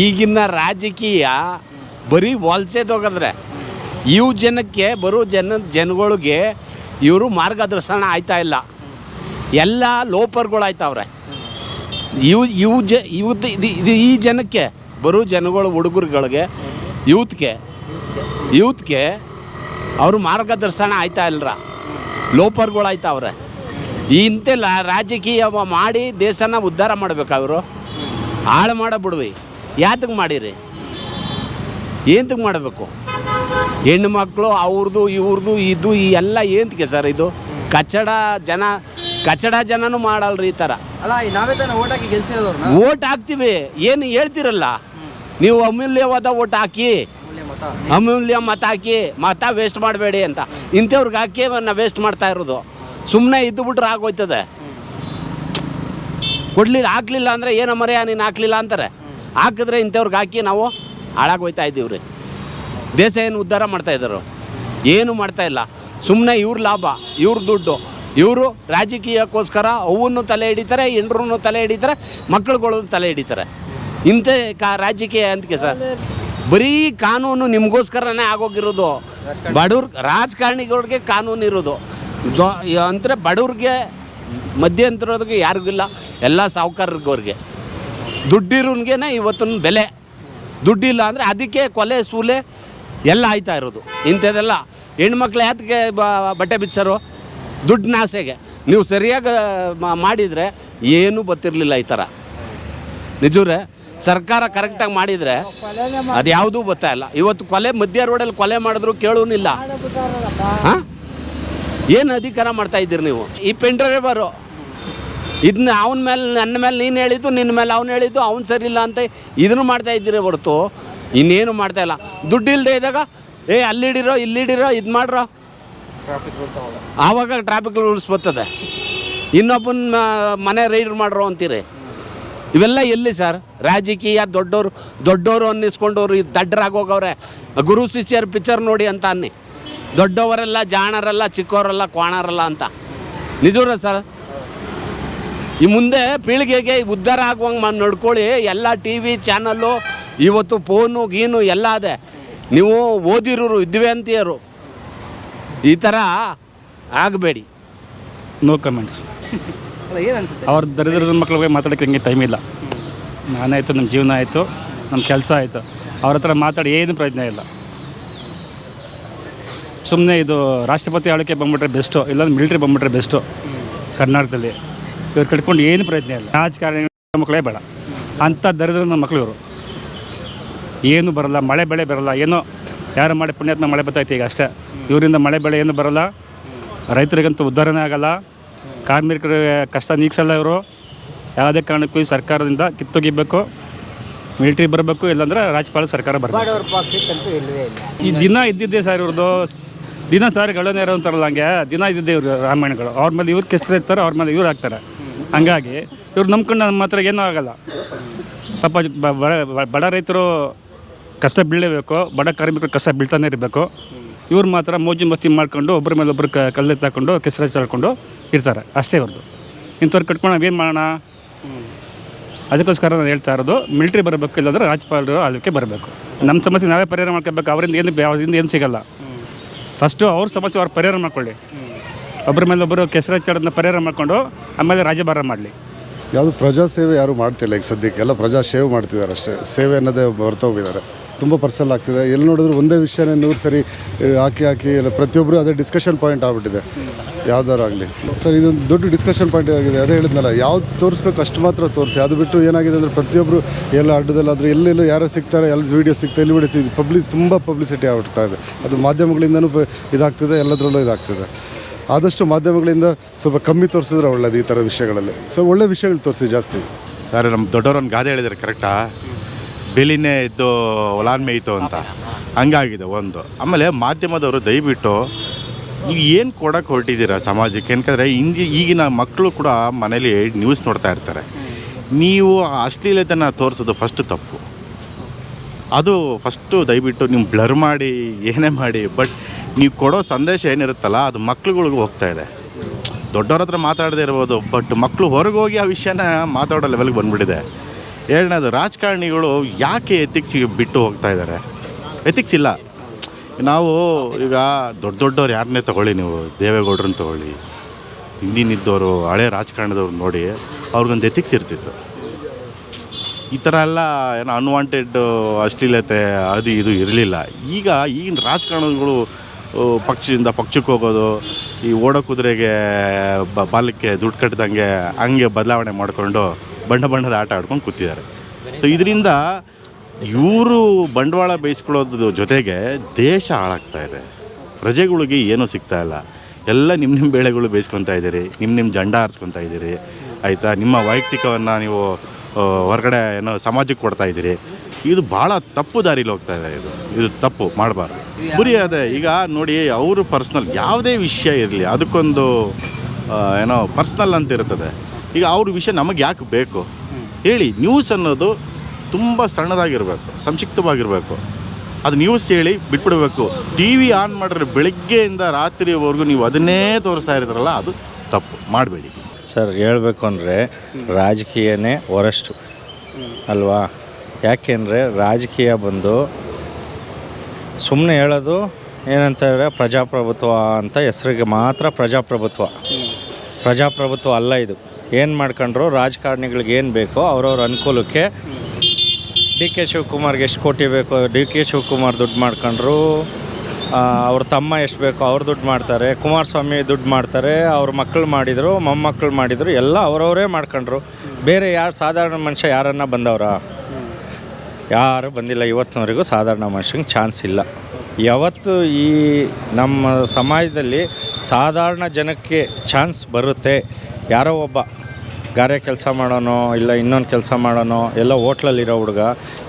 ಈಗಿನ ರಾಜಕೀಯ ಬರೀ ವಲಸೆದೋಗದ್ರೆ ಇವು ಜನಕ್ಕೆ, ಬರೋ ಜನ, ಜನಗಳಿಗೆ ಇವರು ಮಾರ್ಗದರ್ಶನ ಆಯ್ತಾ ಇಲ್ಲ. ಎಲ್ಲ ಲೋಪರ್ಗಳು ಆಯ್ತಾವ್ರೆ ಇವು ಇವು ಜ ಇವತ್ತು ಇದು ಇದು ಈ ಜನಕ್ಕೆ, ಬರೋ ಜನಗಳು, ಹುಡುಗರುಗಳಿಗೆ, ಯೂತ್ಗೆ ಯೂತ್ಗೆ ಅವರು ಮಾರ್ಗದರ್ಶನ ಆಯ್ತಾ ಆಯ್ತಾವ್ರೆ ಇಂತೆಲ್ಲ ರಾಜಕೀಯ ಮಾಡಿ ದೇಶನ ಉದ್ಧಾರ ಅವರು ಹಾಳು ಮಾಡೋ ಬಿಡ್ವಿ ಯಾತಕ್ಕೆ ಮಾಡಿರಿ? ಏಂತಕ್ಕೆ ಮಾಡಬೇಕು? ಹೆಣ್ಣು ಮಕ್ಕಳು ಅವ್ರದ್ದು ಇವ್ರದ್ದು ಇದು ಈ ಎಲ್ಲ ಏಂತಕ್ಕೆ ಸರ್ ಇದು? ಕಚ್ಚಡ ಜನ ಕಚ್ಚಡ ಜನನೂ ಮಾಡಲ್ರಿ ಈ ಥರ. ಅಲ್ಲ ನಾವೇ ತಾನೇ ಓಟ್ ಹಾಕಿ ಗೆಲ್ಸಿರೋದವ್ರನ್ನ ಓಟ್ ಹಾಕ್ತೀವಿ. ಏನು ಹೇಳ್ತಿರಲ್ಲ? ನೀವು ಅಮೂಲ್ಯವಾದ ಓಟ್ ಹಾಕಿ ಅಮೂಲ್ಯ ಮತ. ಹಾಕಿ ಮತ ವೇಸ್ಟ್ ಮಾಡಬೇಡಿ ಅಂತ. ಇಂಥವ್ರಿಗೆ ಹಾಕಿ ನಾವು ವೇಸ್ಟ್ ಮಾಡ್ತಾ ಇರೋದು. ಸುಮ್ಮನೆ ಇದ್ದು ಬಿಟ್ರೆ ಆಗೋಯ್ತದೆ. ಕೊಡ್ಲಿಲ್ಲ ಹಾಕ್ಲಿಲ್ಲ ಅಂದರೆ ಏನೋ ಮರೆಯ ನೀನು ಹಾಕ್ಲಿಲ್ಲ ಅಂತಾರೆ. ಹಾಕಿದ್ರೆ ಇಂಥವ್ರಿಗೆ ಹಾಕಿ ನಾವು ಹಾಳಾಗೋಯ್ತಾ ಇದ್ದೀವಿ ರೀ ದೇಶ ಏನು ಉದ್ಧಾರ ಮಾಡ್ತಾ ಇದ್ದಾರೆ. ಏನು ಮಾಡ್ತಾ ಇಲ್ಲ. ಸುಮ್ಮನೆ ಇವ್ರ ಲಾಭ, ಇವ್ರ ದುಡ್ಡು. ಇವರು ರಾಜಕೀಯಕ್ಕೋಸ್ಕರ ಅವನ್ನು ತಲೆ ಹಿಡಿತಾರೆ ಹೆಂಡ್ರೂ ತಲೆ ಹಿಡಿತಾರೆ ಮಕ್ಕಳುಗಳು ತಲೆ ಹಿಡಿತಾರೆ. ಇಂಥ ಕಾ ರಾಜಕೀಯ ಅಂತಕ್ಕೆ ಸರ್. ಬರೀ ಕಾನೂನು ನಿಮಗೋಸ್ಕರನೇ ಆಗೋಗಿರೋದು. ಬಡವ್ರ ರಾಜಕಾರಣಿಗಳಿಗೆ ಕಾನೂನು ಇರೋದು. ಅಂದರೆ ಬಡವ್ರಿಗೆ ಮಧ್ಯಂತರವ್ರಿಗೆ ಯಾರಿಗೂ ಇಲ್ಲ. ಎಲ್ಲ ಸಾಹುಕಾರರಿಗೆ ದುಡ್ಡಿರೋನ್ಗೇನೆ ಇವತ್ತಿನ ಬೆಲೆ. ದುಡ್ಡಿಲ್ಲ ಅಂದರೆ ಅದಕ್ಕೆ ಕೊಲೆ ಸೂಲೆ ಎಲ್ಲ ಆಯ್ತಾ ಇರೋದು. ಇಂಥದ್ದೆಲ್ಲ ಹೆಣ್ಮಕ್ಳು ಯಾತಕ್ಕೆ ಬ- ಬಟ್ಟೆ ಬಿಚ್ಚರು ದುಡ್ಡಿನ ಆಸೆಗೆ ನೀವು ಸರಿಯಾಗಿ ಮಾಡಿದರೆ ಏನೂ ಬತ್ತಿರಲಿಲ್ಲ ಈ ಥರ. ನಿಜವ್ರೆ ಸರ್ಕಾರ ಕರೆಕ್ಟಾಗಿ ಮಾಡಿದರೆ ಅದು ಯಾವುದೂ ಬತ್ತಾ ಇಲ್ಲ. ಇವತ್ತು ಕೊಲೆ ಮಧ್ಯ ರೋಡಲ್ಲಿ ಕೊಲೆ ಮಾಡಿದ್ರು ಕೇಳೋನಿಲ್ಲ. ಹಾಂ? ಏನು ಅಧಿಕಾರ ಮಾಡ್ತಾ ಇದ್ದೀರಿ ನೀವು? ಈ ಪೆನ್ ಡ್ರೈವರು ಇದನ್ನ ಅವನ ಮೇಲೆ ನನ್ನ ಮೇಲೆ ನೀನು ಹೇಳಿದ್ದು ನಿನ್ನ ಮೇಲೆ ಅವನು ಹೇಳಿದ್ದು ಅವ್ನು ಸರಿ ಇಲ್ಲ ಅಂತ ಇದನ್ನು ಮಾಡ್ತಾ ಇದ್ದೀರಿ ಹೊರತು. ಇನ್ನೇನು ಮಾಡ್ತಾ ಇಲ್ಲ. ದುಡ್ಡು ಇಲ್ಲದೆ ಇದ್ದಾಗ ಏ ಅಲ್ಲಿಡಿರೋ ಇಲ್ಲಿಡಿರೋ ಇದು ಮಾಡ್ರೋ. ಟ್ರಾಫಿಕ್ ರೂಲ್ಸ್ ಆವಾಗ ಟ್ರಾಫಿಕ್ ರೂಲ್ಸ್ ಬರ್ತದೆ. ಇನ್ನೊಬ್ಬನ ಮನೆ ರೈಡ್ ಮಾಡ್ರೋ ಅಂತೀರಿ. ಇವೆಲ್ಲ ಎಲ್ಲಿ ಸರ್? ರಾಜಕೀಯ ದೊಡ್ಡವರು ದೊಡ್ಡವರು ಅನ್ನಿಸ್ಕೊಂಡವ್ರು ದಡ್ಡರಾಗೋಗವ್ರೆ ಗುರು ಶಿಷ್ಯರ ಪಿಕ್ಚರ್ ನೋಡಿ ಅಂತ ಅನ್ನಿ. ದೊಡ್ಡವರೆಲ್ಲ ಜಾಣರಲ್ಲ ಚಿಕ್ಕವರಲ್ಲ ಕ್ವಾಣರಲ್ಲ ಅಂತ. ನಿಜವ್ರ ಸರ್? ಈ ಮುಂದೆ ಪೀಳಿಗೆಗೆ ಉದ್ಧಾರ ಆಗುವಂಗೆ ಮಾಡಿ ನೋಡ್ಕೊಳ್ಳಿ. ಎಲ್ಲ ಟಿ ವಿ ಚಾನಲ್ಲು ಇವತ್ತು ಫೋನು ಗೀನು ಎಲ್ಲ ಅದೇ. ನೀವು ಓದಿರೋರು ವಿದ್ಯಾವಂತಿಯರು ಈ ಥರ ಆಗಬೇಡಿ. ನೋ ಕಮೆಂಟ್ಸ್ ಅವ್ರ ದರಿದ್ರದ ಮಕ್ಳಿಗೆ ಮಾತಾಡೋಕ್ಕೆ ಹಿಂಗೆ ಟೈಮ್ ಇಲ್ಲ. ನಾನಾಯಿತು ನಮ್ಮ ಜೀವನ ಆಯಿತು ನಮ್ಮ ಕೆಲಸ ಆಯಿತು. ಅವ್ರ ಹತ್ರ ಮಾತಾಡಿ ಏನು ಪ್ರಯೋಜನ ಇಲ್ಲ. ಸುಮ್ಮನೆ ಇದು ರಾಷ್ಟ್ರಪತಿ ಆಳ್ಕೆ ಬಂದ್ಬಿಟ್ರೆ ಬೆಸ್ಟು ಇಲ್ಲಾಂದ್ರೆ ಮಿಲಿಟ್ರಿ ಬಂದ್ಬಿಟ್ರೆ ಬೆಸ್ಟು. ಕರ್ನಾಟಕದಲ್ಲಿ. ಇವ್ರು ಕಟ್ಕೊಂಡು ಏನು ಪ್ರಯತ್ನ ಇಲ್ಲ. ರಾಜಕಾರಣಿ ಮಕ್ಕಳೇ ಬೇಡ. ಅಂಥ ದರಿದ್ರದ ಮಕ್ಕಳು ಇವರು. ಏನು ಬರಲ್ಲ ಮಳೆ ಬೆಳೆ ಬರಲ್ಲ ಏನೋ ಯಾರು ಮಾಡಿ ಪುಣ್ಯಾತ್ಮ ಮಳೆ ಬರ್ತೈತೆ ಈಗ ಅಷ್ಟೇ. ಇವರಿಂದ ಮಳೆ ಬೆಳೆ ಏನು ಬರಲ್ಲ. ರೈತರಿಗಂತೂ ಉದ್ಧಾರನೇ ಆಗಲ್ಲ. ಕಾರ್ಮಿಕರಿಗೆ ಕಷ್ಟ ನೀಗಿಸಲ್ಲ ಇವರು. ಯಾವುದೇ ಕಾರಣಕ್ಕೂ ಈ ಸರ್ಕಾರದಿಂದ ಕಿತ್ತೊಗಿಬೇಕು. ಮಿಲಿಟ್ರಿ ಬರಬೇಕು ಇಲ್ಲಾಂದ್ರೆ ರಾಜ್ಯಪಾಲ ಸರ್ಕಾರ ಬರಬೇಕು. ಈ ದಿನ ಇದ್ದಿದ್ದೆ ಸರ್ ಇವ್ರದ್ದು. ದಿನ ಸರ್ ಗಳನೇರ ಅಂತಾರಲ್ಲ ಹಂಗೆ. ದಿನ ಇದ್ದಿದ್ದೆ ಇವರು ರಾಮಾಯಣಗಳು. ಅವ್ರ ಮೇಲೆ ಇವ್ರು ಕೆಸ್ರು ಇರ್ತಾರೆ ಅವ್ರ ಮೇಲೆ ಇವ್ರು ಹಾಕ್ತಾರೆ. ಹಂಗಾಗಿ ಇವ್ರು ನಂಬ್ಕೊಂಡು ನಮ್ಮ ಹತ್ರ ಏನೂ ಆಗಲ್ಲ. ಪಾಪ ಬ- ಬಡ- ಬಡ ರೈತರು ಕಷ್ಟ ಬೀಳಲೇಬೇಕು ಬಡ ಕಾರ್ಮಿಕರು ಕಷ್ಟ ಬೀಳ್ತಾನೆ ಇರಬೇಕು. ಇವ್ರು ಮಾತ್ರ ಮೋಜು ಮಸ್ತಿ ಮಾಡ್ಕೊಂಡು ಒಬ್ಬರ ಮೇಲೆ ಒಬ್ಬರು ಕಲ್ಲೆತ್ತಾಕೊಂಡು ಕೆಸರು ಹಚ್ಚಾಡ್ಕೊಂಡು ಇರ್ತಾರೆ. ಅಷ್ಟೇ ಅವ್ರದ್ದು ಇಂಥವ್ರು ಕಟ್ಕೊಂಡು ನಾವೇನು ಮಾಡೋಣ? ಅದಕ್ಕೋಸ್ಕರ ನಾನು ಹೇಳ್ತಾ ಇರೋದು ಮಿಲ್ಟ್ರಿ ಬರಬೇಕು ಇಲ್ಲಾಂದ್ರೆ ರಾಜ್ಯಪಾಲರು ಆಳ್ವಿಕೆ ಬರಬೇಕು. ನಮ್ಮ ಸಮಸ್ಯೆ ನಾವೇ ಪರಿಹಾರ ಮಾಡ್ಕೋಬೇಕು ಅವರಿಂದ ಏನು ಅವರಿಂದ ಏನು ಸಿಗಲ್ಲ. ಫಸ್ಟು ಅವ್ರ ಸಮಸ್ಯೆ ಅವ್ರು ಪರಿಹಾರ ಮಾಡ್ಕೊಳ್ಳಿ. ಒಬ್ಬರ ಮೇಲೆ ಒಬ್ಬರು ಕೆಸರ ಪರಿಹಾರ ಮಾಡಿಕೊಂಡು ಆಮೇಲೆ ರಾಜ್ಯಭಾರ ಮಾಡಲಿ. ಯಾವುದು ಪ್ರಜಾಸೇವೆ ಯಾರು ಮಾಡ್ತಿಲ್ಲ ಈಗ ಸದ್ಯಕ್ಕೆ. ಎಲ್ಲ ಪ್ರಜಾ ಸೇವೆ ಮಾಡ್ತಿದ್ದಾರೆ ಅಷ್ಟೇ. ಸೇವೆ ಅನ್ನೋದೇ ಬರ್ತಾ ಹೋಗಿದ್ದಾರೆ. ತುಂಬ ಪರ್ಸಲ್ ಆಗ್ತಿದೆ. ಎಲ್ಲಿ ನೋಡಿದ್ರು ಒಂದೇ ವಿಷಯನೇ ನೂರು ಸರಿ ಹಾಕಿ ಹಾಕಿ ಎಲ್ಲ ಪ್ರತಿಯೊಬ್ಬರು ಅದೇ ಡಿಸ್ಕಷನ್ ಪಾಯಿಂಟ್ ಆಗಿಬಿಟ್ಟಿದೆ. ಯಾವ್ದಾರು ಆಗಲಿ. ಸರ್, ಇದೊಂದು ದೊಡ್ಡ ಡಿಸ್ಕಷನ್ ಪಾಯಿಂಟ್ ಆಗಿದೆ. ಅದೇ ಹೇಳಿದ್ನಲ್ಲ, ಯಾವ್ದು ತೋರಿಸ್ಬೇಕು ಅಷ್ಟು ಮಾತ್ರ ತೋರಿಸಿ. ಅದು ಬಿಟ್ಟು ಏನಾಗಿದೆ ಅಂದರೆ ಪ್ರತಿಯೊಬ್ಬರು ಎಲ್ಲ ಅಡ್ಡದಲ್ಲಾದರೂ ಎಲ್ಲೆಲ್ಲೋ ಯಾರು ಸಿಗ್ತಾರೆ ಎಲ್ಲ ವೀಡಿಯೋ ಸಿಗ್ತಾರೆ ಎಲ್ಲಿ ಸಿಗ್ತದೆ ಪಬ್ಲಿಕ್ ತುಂಬ ಪಬ್ಲಿಸಿಟಿ ಆಗ್ಬಿಡ್ತಾ ಇದೆ. ಅದು ಮಾಧ್ಯಮಗಳಿಂದನೂ ಇದಾಗ್ತಿದೆ, ಎಲ್ಲದರಲ್ಲೂ ಇದಾಗ್ತಿದೆ. ಆದಷ್ಟು ಮಾಧ್ಯಮಗಳಿಂದ ಸ್ವಲ್ಪ ಕಮ್ಮಿ ತೋರಿಸಿದ್ರೆ ಒಳ್ಳೇದು ಈ ಥರ ವಿಷಯಗಳಲ್ಲಿ. ಸೊ ಒಳ್ಳೆ ವಿಷಯಗಳು ತೋರಿಸಿ ಜಾಸ್ತಿ. ಸರ್, ನಮ್ಮ ದೊಡ್ಡವ್ರೊಂದು ಗಾದೆ ಹೇಳಿದ್ದಾರೆ ಕರೆಕ್ಟಾ ಬೆಲಿನೇ ಇದ್ದು ಒಲಾನ್ಮೆ ಇತ್ತು ಅಂತ. ಹಂಗಾಗಿದೆ ಒಂದು. ಆಮೇಲೆ ಮಾಧ್ಯಮದವರು ದಯವಿಟ್ಟು ನೀವು ಏನು ಕೊಡೋಕೆ ಹೊರಟಿದ್ದೀರಾ ಸಮಾಜಕ್ಕೆ? ಯಾಕಂದರೆ ಹಿಂಗೆ ಈಗಿನ ಮಕ್ಕಳು ಕೂಡ ಮನೇಲಿ ನ್ಯೂಸ್ ನೋಡ್ತಾ ಇರ್ತಾರೆ. ನೀವು ಅಶ್ಲೀಲತೆನ ತೋರಿಸೋದು ಫಸ್ಟ್ ತಪ್ಪು. ಅದು ಫಸ್ಟು ದಯವಿಟ್ಟು ನೀವು ಬ್ಲರ್ ಮಾಡಿ, ಏನೇ ಮಾಡಿ ಬಟ್ ನೀವು ಕೊಡೋ ಸಂದೇಶ ಏನಿರುತ್ತಲ್ಲ, ಅದು ಮಕ್ಳುಗಳಿಗೂ ಹೋಗ್ತಾ ಇದೆ. ದೊಡ್ಡವ್ರ ಹತ್ರ ಮಾತಾಡದೇ ಇರ್ಬೋದು ಬಟ್ ಮಕ್ಕಳು ಹೊರಗೆ ಹೋಗಿ ಆ ವಿಷಯನ ಮಾತಾಡೋ ಲೆವೆಲ್ಗೆ ಬಂದ್ಬಿಟ್ಟಿದೆ. ಎರಡನೇದು, ರಾಜಕಾರಣಿಗಳು ಯಾಕೆ ಎಥಿಕ್ಸ್ ಬಿಟ್ಟು ಹೋಗ್ತಾ ಇದ್ದಾರೆ ಎಥಿಕ್ಸ್ ಇಲ್ಲ. ನಾವು ಈಗ ದೊಡ್ಡ ದೊಡ್ಡವ್ರು ಯಾರನ್ನೇ ತಗೊಳ್ಳಿ, ನೀವು ದೇವೇಗೌಡ್ರನ್ನ ತಗೊಳ್ಳಿ, ಹಿಂದಿನಿದ್ದವರು, ಹಳೆ ರಾಜಕಾರಣದವ್ರು ನೋಡಿ, ಅವ್ರಿಗೊಂದು ಎಥಿಕ್ಸ್ ಇರ್ತಿತ್ತು. ಈ ಥರ ಎಲ್ಲ ಏನೋ ಅನ್ವಾಂಟೆಡ್ ಅಶ್ಲೀಲತೆ, ಅದು ಇದು ಇರಲಿಲ್ಲ. ಈಗ ಈಗಿನ ರಾಜಕಾರಣಗಳು ಆ, ಪಕ್ಷದಿಂದ ಪಕ್ಷಕ್ಕೆ ಹೋಗೋದು ಈ ಓಡೋ ಕುದುರೆಗೆ ಬ ಬಾಲಕ್ಕೆ ದುಡ್ಡು ಕಟ್ಟಿದಂಗೆ ಹಂಗೆ ಬದಲಾವಣೆ ಮಾಡಿಕೊಂಡು ಬಣ್ಣ ಬಣ್ಣದ ಆಟ ಆಡ್ಕೊಂಡು ಕೂತಿದ್ದಾರೆ. ಸೊ ಇದರಿಂದ ಇವರು ಬಂಡವಾಳ ಬೇಯಿಸ್ಕೊಳ್ಳೋದ್ರ ಜೊತೆಗೆ ದೇಶ ಹಾಳಾಗ್ತಾ ಇದೆ. ಪ್ರಜೆಗಳಿಗೆ ಏನೂ ಸಿಗ್ತಾ ಇಲ್ಲ. ಎಲ್ಲ ನಿಮ್ಮ ನಿಮ್ಮ ಬೆಳೆಗಳು ಬೇಯಿಸ್ಕೊತಾ ಇದ್ದೀರಿ ನಿಮ್ಮ ನಿಮ್ಮ ಜಂಡ ಹಾರಿಸ್ಕೊತಾ ಇದ್ದೀರಿ ಆಯಿತಾ? ನಿಮ್ಮ ವೈಯಕ್ತಿಕವನ್ನು ನೀವು ಹೊರಗಡೆ ಏನೋ ಸಮಾಜಕ್ಕೆ ಕೊಡ್ತಾ ಇದ್ದೀರಿ. ಇದು ಭಾಳ ತಪ್ಪು ದಾರಿಲಿ ಹೋಗ್ತಾ ಇದೆ ಇದು. ಇದು ತಪ್ಪು, ಮಾಡಬಾರ್ದು. ಗುರಿ ಅದೇ, ಈಗ ನೋಡಿ, ಅವರು ಪರ್ಸ್ನಲ್ ಯಾವುದೇ ವಿಷಯ ಇರಲಿ, ಅದಕ್ಕೊಂದು ಏನೋ ಪರ್ಸ್ನಲ್ ಅಂತ ಇರ್ತದೆ. ಈಗ ಅವ್ರ ವಿಷಯ ನಮಗೆ ಯಾಕೆ ಬೇಕು? ಹೇಳಿ ನ್ಯೂಸ್ ಅನ್ನೋದು ತುಂಬ ಸಣ್ಣದಾಗಿರಬೇಕು, ಸಂಕ್ಷಿಪ್ತವಾಗಿರಬೇಕು. ಅದು ನ್ಯೂಸ್ ಹೇಳಿ ಬಿಟ್ಬಿಡಬೇಕು. ಟಿ ವಿ ಆನ್ ಮಾಡಿದ್ರೆ ಬೆಳಗ್ಗೆಯಿಂದ ರಾತ್ರಿವರೆಗೂ ನೀವು ಅದನ್ನೇ ತೋರಿಸ್ತಾ ಇರ್ತಾರಲ್ಲ, ಅದು ತಪ್ಪು, ಮಾಡಬೇಡಿ. ಸರ್, ಹೇಳಬೇಕು ಅಂದರೆ ರಾಜಕೀಯನೇ ವರಷ್ಟು ಅಲ್ವಾ? ಯಾಕೆಂದರೆ ರಾಜಕೀಯ ಬಂದು ಸುಮ್ಮನೆ ಹೇಳೋದು ಏನಂತಾರೆ ಪ್ರಜಾಪ್ರಭುತ್ವ ಅಂತ ಹೆಸರಿಗೆ ಮಾತ್ರ ಪ್ರಜಾಪ್ರಭುತ್ವ. ಪ್ರಜಾಪ್ರಭುತ್ವ ಅಲ್ಲ ಇದು. ಏನು ಮಾಡ್ಕೊಂಡ್ರು ರಾಜಕಾರಣಿಗಳಿಗೆ ಏನು ಬೇಕೋ ಅವ್ರವ್ರ ಅನುಕೂಲಕ್ಕೆ ಡಿ ಕೆ ಶಿವಕುಮಾರ್ಗೆ ಎಷ್ಟು ಕೋಟಿ ಬೇಕೋ, ಡಿ ಕೆ ಶಿವಕುಮಾರ್ ದುಡ್ಡು ಮಾಡ್ಕೊಂಡ್ರು ಅವ್ರ ತಮ್ಮ ಎಷ್ಟು ಬೇಕೋ ಅವ್ರು ದುಡ್ಡು ಮಾಡ್ತಾರೆ, ಕುಮಾರಸ್ವಾಮಿ ದುಡ್ಡು ಮಾಡ್ತಾರೆ, ಅವ್ರ ಮಕ್ಕಳು ಮಾಡಿದರು ಮೊಮ್ಮಕ್ಕಳು ಮಾಡಿದರು, ಎಲ್ಲ ಅವರವರೇ ಮಾಡ್ಕೊಂಡ್ರು. ಬೇರೆ ಯಾರು ಸಾಧಾರಣ ಮನುಷ್ಯ ಯಾರನ್ನ ಬಂದವ್ರ? ಯಾರು ಬಂದಿಲ್ಲ ಇವತ್ತಿನವರೆಗೂ ಸಾಧಾರಣ ಮನುಷ್ಯಂಗೆ ಚಾನ್ಸ್ ಇಲ್ಲ. ಯಾವತ್ತು ಈ ನಮ್ಮ ಸಮಾಜದಲ್ಲಿ ಸಾಧಾರಣ ಜನಕ್ಕೆ ಚಾನ್ಸ್ ಬರುತ್ತೆ, ಯಾರೋ ಒಬ್ಬ ಗಾರೆ ಕೆಲಸ ಮಾಡೋನೋ ಇಲ್ಲ ಇನ್ನೊಂದು ಕೆಲಸ ಮಾಡೋನೋ, ಎಲ್ಲ ಹೋಟ್ಲಲ್ಲಿರೋ ಹುಡುಗ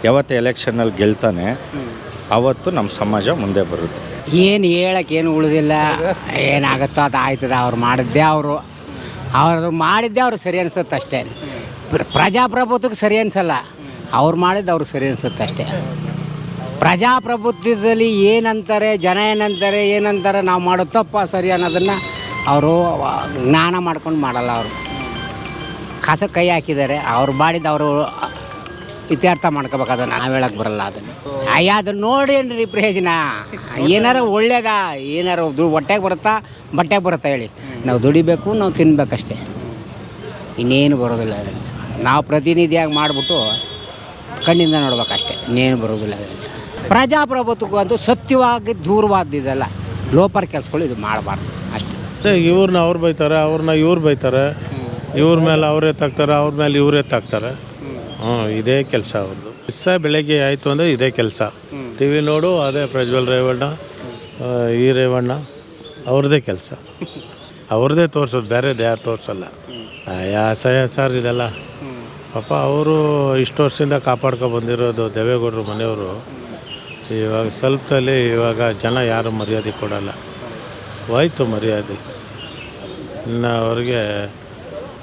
ಯಾವತ್ತು ಎಲೆಕ್ಷನಲ್ಲಿ ಗೆಲ್ತಾನೆ, ಅವತ್ತು ನಮ್ಮ ಸಮಾಜ ಮುಂದೆ ಬರುತ್ತೆ. ಏನು ಹೇಳಕ್ಕೆ ಉಳಿದಿಲ್ಲ, ಏನಾಗುತ್ತೋ ಅದು ಆಯ್ತದ, ಅವ್ರು ಮಾಡಿದ್ದೆ ಅವರು. ಅವರು ಮಾಡಿದ್ದೆ ಅವರು ಸರಿ ಅನಿಸುತ್ತೆ ಅಷ್ಟೇ ಪ್ರ- ಪ್ರಜಾಪ್ರಭುತ್ವಕ್ಕೆ ಸರಿ ಅನ್ಸಲ್ಲ. ಅವ್ರು ಮಾಡಿದ್ದು ಅವ್ರಿಗೆ ಸರಿ ಅನ್ಸುತ್ತೆ ಅಷ್ಟೇ. ಪ್ರಜಾಪ್ರಭುತ್ವದಲ್ಲಿ ಏನಂತಾರೆ, ಜನ ಏನಂತಾರೆ ಏನಂತಾರೆ, ನಾವು ಮಾಡೋ ತಪ್ಪ ಸರಿ ಅನ್ನೋದನ್ನು ಅವರು ಜ್ಞಾನ ಮಾಡ್ಕೊಂಡು ಮಾಡಲ್ಲ ಅವರು. ಕಸ ಕೈ ಹಾಕಿದ್ದಾರೆ, ಅವ್ರು ಮಾಡಿದ್ದು ಅವರು ಇತ್ಯರ್ಥ ಮಾಡ್ಕೋಬೇಕು ಅದನ್ನು ನಾವು ಹೇಳಕ್ಕೆ ಬರಲ್ಲ ಅದನ್ನು. ಅಯ್ಯ ಅದನ್ನು ನೋಡಿ ಏನ್ರಿ ಪ್ರಯೋಜನ ಏನಾರು ಒಳ್ಳೇದಾ? ಏನಾರು ದು ಹೊಟ್ಟೆಗೆ ಬರುತ್ತಾ? ಬಟ್ಟೆಗೆ ಬರುತ್ತಾ ಹೇಳಿ. ನಾವು ದುಡಿಬೇಕು, ನಾವು ತಿನ್ಬೇಕಷ್ಟೇ ಇನ್ನೇನು ಬರೋದಿಲ್ಲ ಅದನ್ನು. ನಾವು ಪ್ರತಿನಿಧಿಯಾಗಿ ಮಾಡಿಬಿಟ್ಟು ಕಣ್ಣಿಂದ ನೋಡ್ಬೇಕಷ್ಟೇ ಇನ್ನೇನು ಬರೋದಿಲ್ಲ ಅದರಲ್ಲಿ. ಅಂತೂ ಸತ್ಯವಾಗಿ ದೂರವಾದಿದೆಲ್ಲ ಲೋಪರ್ ಕೆಲಸಗಳು ಇದು ಮಾಡಬಾರ್ದು ಅಷ್ಟೇ. ಇವ್ರನ್ನ ಅವ್ರು ಬೈತಾರೆ ಅವ್ರನ್ನ ಇವ್ರು ಬೈತಾರೆ ಇವ್ರ ಮೇಲೆ ಅವರೇ ತಾಕ್ತಾರೆ ಅವ್ರ ಮೇಲೆ ಇವರೇ ತಾಕ್ತಾರೆ ಹ್ಞೂ ಇದೇ ಕೆಲಸ ಅವ್ರದ್ದು ದಿವಸ ಬೆಳಗ್ಗೆ ಆಯಿತು ಅಂದರೆ ಇದೇ ಕೆಲಸ. ಟಿ ವಿ ನೋಡು ಅದೇ ಪ್ರಜ್ವಲ್ ರೇವಣ್ಣ ಈ ರೇವಣ್ಣ ಅವ್ರದ್ದೇ ಕೆಲಸ. ಅವ್ರದ್ದೇ ತೋರಿಸೋದು ಬೇರೆದು ಯಾರು ತೋರಿಸಲ್ಲ. ಯಾ ಅಸಹ್ಯ ಸರ್ ಇದೆಲ್ಲ. ಪಾಪ ಅವರು ಇಷ್ಟು ವರ್ಷದಿಂದ ಕಾಪಾಡ್ಕೊ ಬಂದಿರೋದು ದೇವೇಗೌಡರು ಮನೆಯವರು. ಇವಾಗ ಸ್ವಲ್ಪದಲ್ಲಿ ಇವಾಗ ಜನ ಯಾರು ಮರ್ಯಾದೆ ಕೊಡಲ್ಲ. ಹೋಯ್ತು ಮರ್ಯಾದೆ. ಇನ್ನು ಅವ್ರಿಗೆ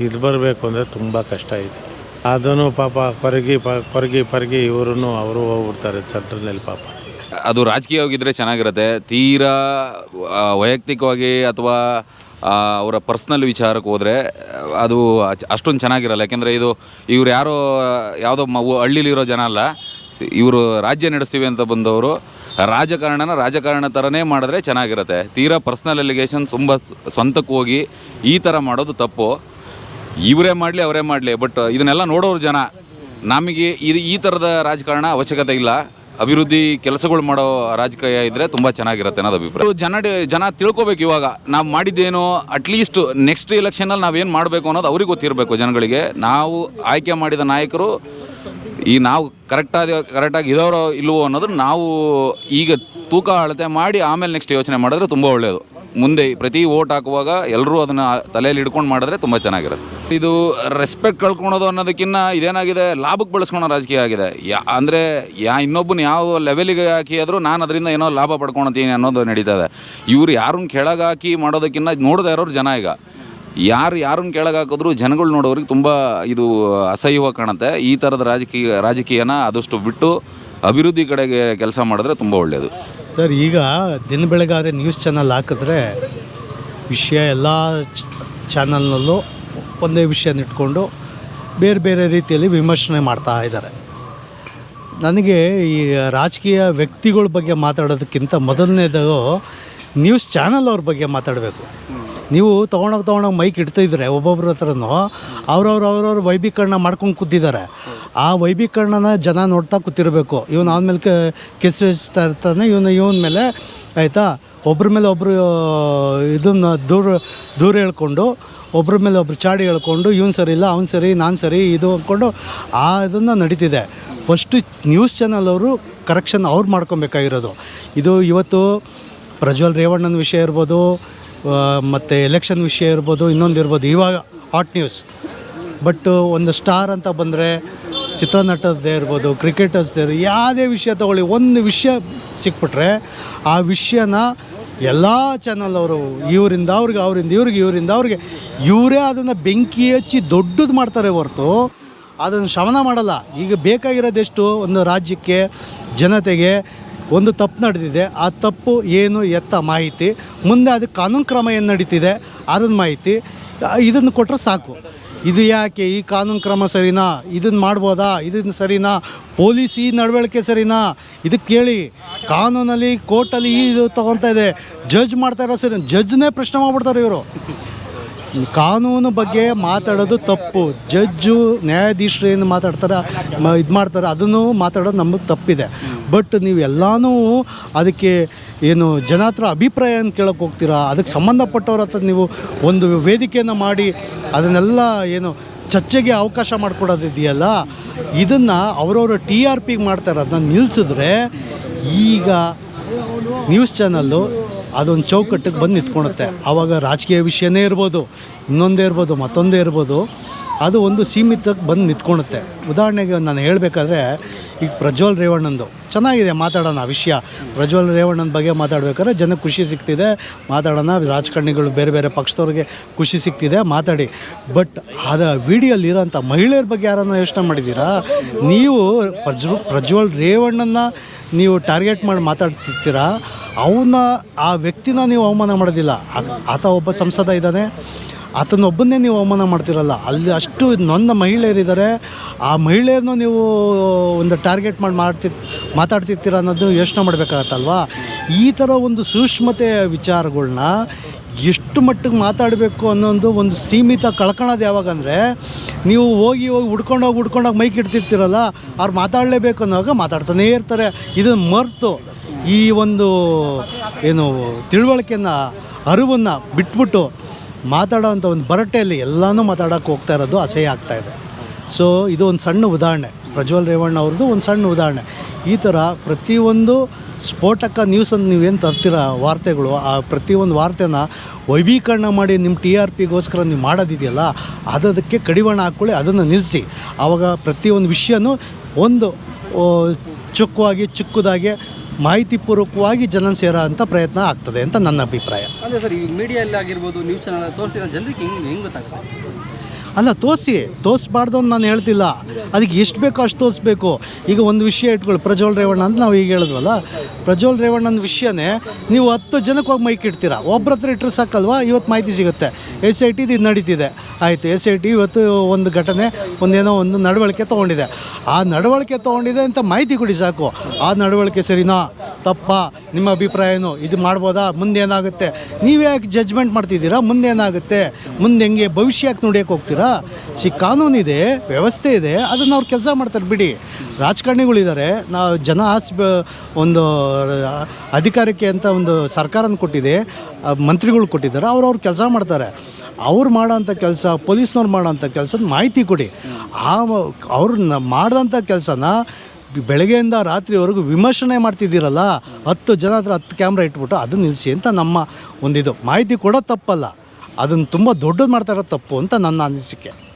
ಇದು ಬರಬೇಕು ಅಂದರೆ ತುಂಬ ಕಷ್ಟ ಇದೆ. ಅದನ್ನು ಪಾಪ ಕೊರಗಿ ಪ ಕೊರಗಿ ಪರಗಿ ಇವರು ಅವರು ಹೋಗ್ಬಿಡ್ತಾರೆ ಸೆಂಟ್ರಲ್ನಲ್ಲಿ ಪಾಪ. ಅದು ರಾಜಕೀಯವಾಗಿದ್ದರೆ ಚೆನ್ನಾಗಿರುತ್ತೆ. ತೀರಾ ವೈಯಕ್ತಿಕವಾಗಿ ಅಥವಾ ಅವರ ಪರ್ಸ್ನಲ್ ವಿಚಾರಕ್ಕೆ ಹೋದರೆ, ಅದು ಅಷ್ಟೊಂದು ಚೆನ್ನಾಗಿರಲ್ಲ. ಯಾಕೆಂದರೆ ಇದು ಇವ್ರು ಯಾರೋ, ಯಾವುದೋ ಮ ಹಳ್ಳಿಲಿರೋ ಜನ ಅಲ್ಲ. ಇವರು ರಾಜ್ಯ ನಡೆಸ್ತೀವಿ ಅಂತ ಬಂದವರು, ರಾಜಕಾರಣನ ರಾಜಕಾರಣ ಥರನೇ ಮಾಡಿದ್ರೆ ಚೆನ್ನಾಗಿರುತ್ತೆ. ತೀರಾ ಪರ್ಸ್ನಲ್ ಅಲಿಗೇಷನ್ ತುಂಬ ಸ್ವಂತಕ್ಕೆ ಹೋಗಿ ಈ ಥರ ಮಾಡೋದು ತಪ್ಪು. ಇವರೇ ಮಾಡಲಿ, ಅವರೇ ಮಾಡಲಿ. ಬಟ್ ಇದನ್ನೆಲ್ಲ ನೋಡೋರು ಜನ. ನಮಗೆ ಇದು ಈ ಥರದ ರಾಜಕಾರಣ ಅವಶ್ಯಕತೆ ಇಲ್ಲ. ಅಭಿವೃದ್ಧಿ ಕೆಲಸಗಳು ಮಾಡೋ ರಾಜಕೀಯ ಇದ್ದರೆ ತುಂಬ ಚೆನ್ನಾಗಿರುತ್ತೆ ಅನ್ನೋದು ಅಭಿಪ್ರಾಯ. ಜನ ಜನ ತಿಳ್ಕೊಬೇಕು ಇವಾಗ. ನಾವು ಮಾಡಿದ್ದೇನೋ ಅಟ್ಲೀಸ್ಟ್ ನೆಕ್ಸ್ಟ್ ಎಲೆಕ್ಷನಲ್ಲಿ ನಾವೇನು ಮಾಡಬೇಕು ಅನ್ನೋದು ಅವ್ರಿಗೆ ಗೊತ್ತಿರಬೇಕು ಜನಗಳಿಗೆ. ನಾವು ಆಯ್ಕೆ ಮಾಡಿದ ನಾಯಕರು ಈ ನಾವು ಕರೆಕ್ಟಾಗಿ ಕರೆಕ್ಟಾಗಿ ಇದಾವ್ರೋ ಇಲ್ವೋ ಅನ್ನೋದು ನಾವು ಈಗ ತೂಕ ಅಳತೆ ಮಾಡಿ ಆಮೇಲೆ ನೆಕ್ಸ್ಟ್ ಯೋಚನೆ ಮಾಡಿದ್ರೆ ತುಂಬ ಒಳ್ಳೆಯದು ಮುಂದೆ ಪ್ರತಿ ಓಟ್ ಹಾಕುವಾಗ ಎಲ್ಲರೂ ಅದನ್ನು ತಲೆಯಲ್ಲಿ ಹಿಡ್ಕೊಂಡು ಮಾಡಿದ್ರೆ ತುಂಬ ಚೆನ್ನಾಗಿರುತ್ತೆ. ಇದು ರೆಸ್ಪೆಕ್ಟ್ ಕಳ್ಕೊಳೋದು ಅನ್ನೋದಕ್ಕಿಂತ ಇದೇನಾಗಿದೆ? ಲಾಭಕ್ಕೆ ಬಳಸ್ಕೊಳೋ ರಾಜಕೀಯ ಆಗಿದೆ. ಯಾ, ಅಂದರೆ ಯಾ, ಇನ್ನೊಬ್ಬನ ಯಾವ ಲೆವೆಲಿಗೆ ಹಾಕಿ ಆದರೂ ನಾನು ಅದರಿಂದ ಏನೋ ಲಾಭ ಪಡ್ಕೊಳತೀನಿ ಅನ್ನೋದು ನಡೀತಾ ಇದೆ. ಇವ್ರು ಯಾರನ್ನ ಕೆಳಗೆ ಹಾಕಿ ಮಾಡೋದಕ್ಕಿಂತ ನೋಡದೇ ಇರೋರು ಜನ ಈಗ. ಯಾರು ಯಾರನ್ನ ಕೆಳಗೆ ಹಾಕಿದ್ರು ಜನಗಳು ನೋಡೋರಿಗೆ ತುಂಬ ಇದು ಅಸಹ್ಯವಾಗಿ ಕಾಣುತ್ತೆ. ಈ ಥರದ ರಾಜಕೀಯ, ರಾಜಕೀಯನ ಆದಷ್ಟು ಬಿಟ್ಟು ಅಭಿವೃದ್ಧಿ ಕಡೆಗೆ ಕೆಲಸ ಮಾಡಿದ್ರೆ ತುಂಬ ಒಳ್ಳೆಯದು ಸರ್, ಈಗ ದಿನ ಬೆಳಗಾದ್ರೆ ನ್ಯೂಸ್ ಚಾನಲ್ ಹಾಕಿದ್ರೆ ವಿಷಯ ಎಲ್ಲ ಚಾನಲ್ನಲ್ಲೂ ಒಂದೇ ವಿಷಯನ ಇಟ್ಕೊಂಡು ಬೇರೆ ಬೇರೆ ರೀತಿಯಲ್ಲಿ ವಿಮರ್ಶನೆ ಮಾಡ್ತಾ ಇದ್ದಾರೆ. ನನಗೆ ಈ ರಾಜಕೀಯ ವ್ಯಕ್ತಿಗಳ ಬಗ್ಗೆ ಮಾತಾಡೋದಕ್ಕಿಂತ ಮೊದಲನೇದು ನ್ಯೂಸ್ ಚಾನಲ್ ಅವ್ರ ಬಗ್ಗೆ ಮಾತಾಡಬೇಕು. ನೀವು ತೊಗೊಂಡೋಗಿ ತೊಗೊಂಡೋಗಿ ಮೈಕ್ ಇಡ್ತಿದ್ರೆ ಒಬ್ಬೊಬ್ರ ಹತ್ರನೂ ಅವ್ರವ್ರು ಅವ್ರವ್ರ ವೈಭೀಕರಣ ಮಾಡ್ಕೊಂಡು ಕೂತಿದ್ದಾರೆ. ಆ ವೈಭೀಕರಣನ ಜನ ನೋಡ್ತಾ ಕೂತಿರಬೇಕು. ಇವನು ಆದ್ಮೇಲೆ ಕೆಸರಿಸ್ತಾ ಇರ್ತಾನೆ ಇವನು, ಇವನ ಮೇಲೆ ಆಯಿತಾ? ಒಬ್ರ ಮೇಲೆ ಒಬ್ಬರು ಇದನ್ನು ದೂರ ದೂರ ಹೇಳ್ಕೊಂಡು, ಒಬ್ರ ಮೇಲೆ ಒಬ್ರು ಚಾಡಿ ಹೇಳ್ಕೊಂಡು, ಇವ್ನು ಸರಿ ಇಲ್ಲ, ಅವ್ನು ಸರಿ, ನಾನು ಸರಿ, ಇದು ಅಂದ್ಕೊಂಡು ಆ ಇದನ್ನು ನಡೀತಿದೆ. ಫಸ್ಟು ನ್ಯೂಸ್ ಚಾನಲ್ ಅವರು ಕರೆಕ್ಷನ್ ಅವ್ರು ಮಾಡ್ಕೊಬೇಕಾಗಿರೋದು. ಇದು ಇವತ್ತು ಪ್ರಜ್ವಲ್ ರೇವಣ್ಣನ ವಿಷಯ ಇರ್ಬೋದು ಮತ್ತು ಎಲೆಕ್ಷನ್ ವಿಷಯ ಇರ್ಬೋದು, ಇನ್ನೊಂದು ಇರ್ಬೋದು, ಇವಾಗ ಹಾಟ್ ನ್ಯೂಸ್ ಬಟ್ಟು ಒಂದು ಸ್ಟಾರ್ ಅಂತ ಬಂದರೆ ಚಿತ್ರನಟದ್ದೇ ಇರ್ಬೋದು ಕ್ರಿಕೆಟರ್ಸ್ದೇ ಇರ್ಬೋದು, ಯಾವುದೇ ವಿಷಯ ತಗೊಳ್ಳಿ, ಒಂದು ವಿಷಯ ಸಿಕ್ಬಿಟ್ರೆ ಆ ವಿಷಯನ ಎಲ್ಲ ಚಾನಲ್ ಅವರು, ಇವರಿಂದ ಅವ್ರಿಗೆ, ಅವರಿಂದ ಇವ್ರಿಗೆ, ಇವರಿಂದ ಅವ್ರಿಗೆ, ಇವರೇ ಅದನ್ನು ಬೆಂಕಿ ಹಚ್ಚಿ ದೊಡ್ಡದು ಮಾಡ್ತಾರೆ ಹೊರತು ಅದನ್ನು ಶಮನ ಮಾಡಲ್ಲ. ಈಗ ಬೇಕಾಗಿರೋದೆಷ್ಟು ಒಂದು ರಾಜ್ಯಕ್ಕೆ, ಜನತೆಗೆ ಒಂದು ತಪ್ಪು ನಡೆದಿದೆ. ಆ ತಪ್ಪು ಏನು ಎತ್ತ ಮಾಹಿತಿ. ಮುಂದೆ ಅದಕ್ಕೆ ಕಾನೂನು ಕ್ರಮ ಏನು ನಡೀತಿದೆ ಅದನ್ನ ಮಾಹಿತಿ, ಇದನ್ನು ಕೊಟ್ಟರೆ ಸಾಕು. ಇದು ಯಾಕೆ ಈ ಕಾನೂನು ಕ್ರಮ ಸರಿನಾ? ಇದನ್ನು ಮಾಡ್ಬೋದಾ? ಇದನ್ನು ಸರಿನಾ? ಪೊಲೀಸ್ ಈ ನಡವಳಿಕೆ ಸರಿನಾ? ಇದಕ್ಕೆ ಕೇಳಿ. ಕಾನೂನಲ್ಲಿ ಕೋರ್ಟಲ್ಲಿ ಇದು ತೊಗೊತಾ ಇದೆ. ಜಡ್ಜ್ ಮಾಡ್ತಾ ಇರೋ ಸರಿ, ಜಡ್ಜ್ನೇ ಪ್ರಶ್ನೆ ಮಾಡ್ಬಿಡ್ತಾರೆ ಇವರು. ಕಾನೂನು ಬಗ್ಗೆ ಮಾತಾಡೋದು ತಪ್ಪು. ಜಡ್ಜು, ನ್ಯಾಯಾಧೀಶರು ಏನು ಮಾತಾಡ್ತಾರೆ ಇದು ಮಾಡ್ತಾರೆ, ಅದನ್ನು ಮಾತಾಡೋದು ನಮಗೆ ತಪ್ಪಿದೆ. ಬಟ್ ನೀವು ಎಲ್ಲನೂ ಅದಕ್ಕೆ ಏನು ಜನ ಹತ್ರ ಅಂತ ಕೇಳೋಕೆ ಹೋಗ್ತೀರಾ? ಅದಕ್ಕೆ ಸಂಬಂಧಪಟ್ಟವ್ರ ಹತ್ರ ನೀವು ಒಂದು ವೇದಿಕೆಯನ್ನು ಮಾಡಿ ಅದನ್ನೆಲ್ಲ ಏನು ಚರ್ಚೆಗೆ ಅವಕಾಶ ಮಾಡಿಕೊಡೋದಿದೆಯಲ್ಲ? ಇದನ್ನು ಅವರವರ ಟಿ ಆರ್ ಪಿಗೆ ಮಾಡ್ತಾರೆ ಅದನ್ನ ನಿಲ್ಲಿಸಿದ್ರೆ ಈಗ ನ್ಯೂಸ್ ಚಾನಲ್ಲು ಅದೊಂದು ಚೌಕಟ್ಟಿಗೆ ಬಂದು ನಿಂತ್ಕೊಳುತ್ತೆ ಆವಾಗ ರಾಜಕೀಯ ವಿಷಯನೇ ಇರ್ಬೋದು, ಇನ್ನೊಂದೇ ಇರ್ಬೋದು, ಮತ್ತೊಂದೇ ಇರ್ಬೋದು, ಅದು ಒಂದು ಸೀಮಿತಕ್ಕೆ ಬಂದು ನಿಂತ್ಕೊಳುತ್ತೆ ಉದಾಹರಣೆಗೆ ನಾನು ಹೇಳಬೇಕಾದ್ರೆ, ಈಗ ಪ್ರಜ್ವಲ್ ರೇವಣ್ಣಂದು, ಚೆನ್ನಾಗಿದೆ ಮಾತಾಡೋಣ ವಿಷಯ. ಪ್ರಜ್ವಲ್ ರೇವಣ್ಣನ ಬಗ್ಗೆ ಮಾತಾಡಬೇಕಾದ್ರೆ ಜನಕ್ಕೆ ಖುಷಿ ಸಿಗ್ತಿದೆ, ಮಾತಾಡೋಣ, ರಾಜಕಾರಣಿಗಳು ಬೇರೆ ಬೇರೆ ಪಕ್ಷದವ್ರಿಗೆ ಖುಷಿ ಸಿಗ್ತಿದೆ, ಮಾತಾಡಿ. ಬಟ್ ಅದ ವಿಡಿಯೋಲಿರೋಂಥ ಮಹಿಳೆಯರ ಬಗ್ಗೆ ಯಾರನ್ನ ಯೋಚನೆ ಮಾಡಿದ್ದೀರಾ ನೀವು ಪ್ರಜ್ವ, ಪ್ರಜ್ವಲ್ ರೇವಣ್ಣನ ನೀವು ಟಾರ್ಗೆಟ್ ಮಾಡಿ ಮಾತಾಡ್ತಿರ್ತೀರಾ? ಅವನ್ನ ಆ ವ್ಯಕ್ತಿನ ನೀವು ಅವಮಾನ ಮಾಡೋದಿಲ್ಲ. ಆತ ಒಬ್ಬ ಸಂಸದ ಇದ್ದಾನೆ. ಆತನೊಬ್ಬನ್ನೇ ನೀವು ಅವಮಾನ ಮಾಡ್ತಿರಲ್ಲ. ಅಲ್ಲಿ ಅಷ್ಟು ನೊಂದ ಮಹಿಳೆಯರಿದ್ದಾರೆ. ಆ ಮಹಿಳೆಯನ್ನು ನೀವು ಒಂದು ಟಾರ್ಗೆಟ್ ಮಾಡಿ ಮಾಡ್ತಿ ಮಾತಾಡ್ತಿರ್ತೀರ ಅನ್ನೋದು ಯೋಚನೆ ಮಾಡಬೇಕಾಗತ್ತಲ್ವಾ? ಈ ಥರ ಒಂದು ಸೂಕ್ಷ್ಮತೆಯ ವಿಚಾರಗಳನ್ನ ಎಷ್ಟು ಮಟ್ಟಿಗೆ ಮಾತಾಡಬೇಕು ಅನ್ನೋದು ಒಂದು ಸೀಮಿತ ಕಳ್ಕೊಳ್ಳೋದು ಯಾವಾಗಂದರೆ ನೀವು ಹೋಗಿ ಹೋಗಿ ಹುಡ್ಕೊಂಡೋಗಿ ಹುಡ್ಕೊಂಡೋಗಿ ಮೈಕ್ ಇಡ್ತಿರ್ತೀರಲ್ಲ, ಅವ್ರು ಮಾತಾಡಲೇಬೇಕು ಅನ್ನೋವಾಗ ಮಾತಾಡ್ತಾನೇ ಇರ್ತಾರೆ. ಇದನ್ನು ಮರೆತು. ಈ ಒಂದು ಏನು ತಿಳುವಳಿಕೆಯನ್ನು, ಅರಿವನ್ನು ಬಿಟ್ಬಿಟ್ಟು ಮಾತಾಡೋವಂಥ ಒಂದು ಬರಟೆಯಲ್ಲಿ ಎಲ್ಲನೂ ಮಾತಾಡೋಕ್ಕೆ ಹೋಗ್ತಾ ಇರೋದು ಅಸಹ್ಯ ಆಗ್ತಾ ಇದೆ. ಸೊ ಇದು ಒಂದು ಸಣ್ಣ ಉದಾಹರಣೆ. ಪ್ರಜ್ವಲ್ ರೇವಣ್ಣ ಅವ್ರದ್ದು ಒಂದು ಸಣ್ಣ ಉದಾಹರಣೆ. ಈ ಥರ ಪ್ರತಿಯೊಂದು ಸ್ಫೋಟಕ ನೀವು ನೀವೇನು ತರ್ತೀರ ವಾರ್ತೆಗಳು, ಆ ಪ್ರತಿಯೊಂದು ವಾರ್ತೆನ ವೈಭೀಕರಣ ಮಾಡಿ ನಿಮ್ಮ ಟಿ ಆರ್ ಪಿಗೋಸ್ಕರ ನೀವು ಮಾಡೋದಿದೆಯಲ್ಲ, ಅದಕ್ಕೆ ಕಡಿವಾಣ ಹಾಕ್ಕೊಳ್ಳಿ, ಅದನ್ನು ನಿಲ್ಲಿಸಿ. ಆವಾಗ ಪ್ರತಿಯೊಂದು ವಿಷಯನೂ ಒಂದು ಚುಕ್ಕವಾಗಿ, ಚಿಕ್ಕದಾಗಿ ಮಾಹಿತಿಪೂರ್ವಕವಾಗಿ ಜನ ಸೇರೋ ಅಂಥ ಪ್ರಯತ್ನ ಆಗ್ತದೆ ಅಂತ ನನ್ನ ಅಭಿಪ್ರಾಯ. ಅಂದರೆ ಸರ್ ಈ ಮೀಡಿಯಲ್ಲಿ ಆಗಿರ್ಬೋದು ನ್ಯೂಸ್ ಚಾನಲ್ ತೋರಿಸಿದ ಜನರಿಗೆ ಹೆಂಗೆ ಹೆಂಗೆ ಗೊತ್ತಾಗುತ್ತೆ ಅಲ್ಲ, ತೋರಿಸಿ ತೋರಿಸ್ಬಾರ್ದು ಅಂತ ನಾನು ಹೇಳ್ತಿಲ್ಲ. ಅದಕ್ಕೆ ಎಷ್ಟು ಬೇಕೋ ಅಷ್ಟು ತೋರಿಸ್ಬೇಕು. ಈಗ ಒಂದು ವಿಷಯ ಇಟ್ಕೊಳ್ಳಿ ಪ್ರಜ್ವಲ್ ರೇವಣ್ಣ ಅಂತ ನಾವು ಈಗ ಹೇಳಿದ್ವಲ್ಲ? ಪ್ರಜ್ವಲ್ ರೇವಣ್ಣನ ವಿಷಯನೇ ನೀವು ಹತ್ತು ಜನಕ್ಕೆ ಹೋಗಿ ಮೈಕ್ ಇಡ್ತೀರಾ? ಒಬ್ಬರ ಹತ್ರ ಇಟ್ಟರೆ ಸಾಕಲ್ವಾ? ಇವತ್ತು ಮಾಹಿತಿ ಸಿಗುತ್ತೆ. ಎಸ್ ಐ ಟಿ ಇದು ನಡೀತಿದೆ. ಆಯಿತು, ಎಸ್ ಐ ಟಿ ಇವತ್ತು ಒಂದು ಘಟನೆ ಒಂದೇನೋ ಒಂದು ನಡವಳಿಕೆ ತೊಗೊಂಡಿದೆ. ಆ ನಡವಳಿಕೆ ತೊಗೊಂಡಿದೆ ಅಂತ ಮಾಹಿತಿ ಕೊಡಿ ಸಾಕು. ಆ ನಡವಳಿಕೆ ಸರಿನಾ? ತಪ್ಪ? ನಿಮ್ಮ ಅಭಿಪ್ರಾಯ ಏನು? ಇದು ಮಾಡ್ಬೋದಾ? ಮುಂದೆ ಏನಾಗುತ್ತೆ? ನೀವು ಯಾಕೆ ಜಜ್ಮೆಂಟ್ ಮಾಡ್ತಿದ್ದೀರಾ? ಮುಂದೆ ಏನಾಗುತ್ತೆ? ಮುಂದೆ ಹೆಂಗೆ ಭವಿಷ್ಯಕ್ಕೆ ಯಾಕೆ ನೋಡ್ಯಕ್ಕೆ ಹೋಗ್ತೀರಾ ಸಿ ಕಾನೂನಿದೆ, ವ್ಯವಸ್ಥೆ ಇದೆ, ಅದನ್ನು ಅವ್ರು ಕೆಲಸ ಮಾಡ್ತಾರೆ. ಬಿಡಿ, ರಾಜಕಾರಣಿಗಳಿದ್ದಾರೆ. ನಾವು ಜನ ಆಸ್ ಒಂದು ಅಧಿಕಾರಕ್ಕೆ ಅಂತ ಒಂದು ಸರ್ಕಾರನ ಕೊಟ್ಟಿದೆ ಮಂತ್ರಿಗಳು ಕೊಟ್ಟಿದ್ದಾರೆ, ಅವ್ರು ಅವ್ರು ಕೆಲಸ ಮಾಡ್ತಾರೆ. ಅವ್ರು ಮಾಡೋಂಥ ಕೆಲಸ, ಪೊಲೀಸ್ನವ್ರು ಮಾಡೋಂಥ ಕೆಲಸದ ಮಾಹಿತಿ ಕೊಡಿ. ಆ ಅವ್ರು ಮಾಡಿದಂಥ ಕೆಲಸನ ಬೆಳಗ್ಗೆಯಿಂದ ರಾತ್ರಿವರೆಗೂ ವಿಮರ್ಶನೆ ಮಾಡ್ತಿದ್ದೀರಲ್ಲ, ಹತ್ತು ಜನ ಹತ್ರ ಹತ್ತು ಕ್ಯಾಮ್ರಾ ಇಟ್ಬಿಟ್ಟು ಅದನ್ನ ನಿಲ್ಲಿಸಿ ಅಂತ ನಮ್ಮ ಒಂದಿದು. ಮಾಹಿತಿ ಕೊಡೋ ತಪ್ಪಲ್ಲ. ಅದನ್ನು ತುಂಬ ದೊಡ್ಡದು ಮಾಡ್ತಾ ಇರೋದು ತಪ್ಪು ಅಂತ ನನ್ನ ಅನಿಸಿಕೆ.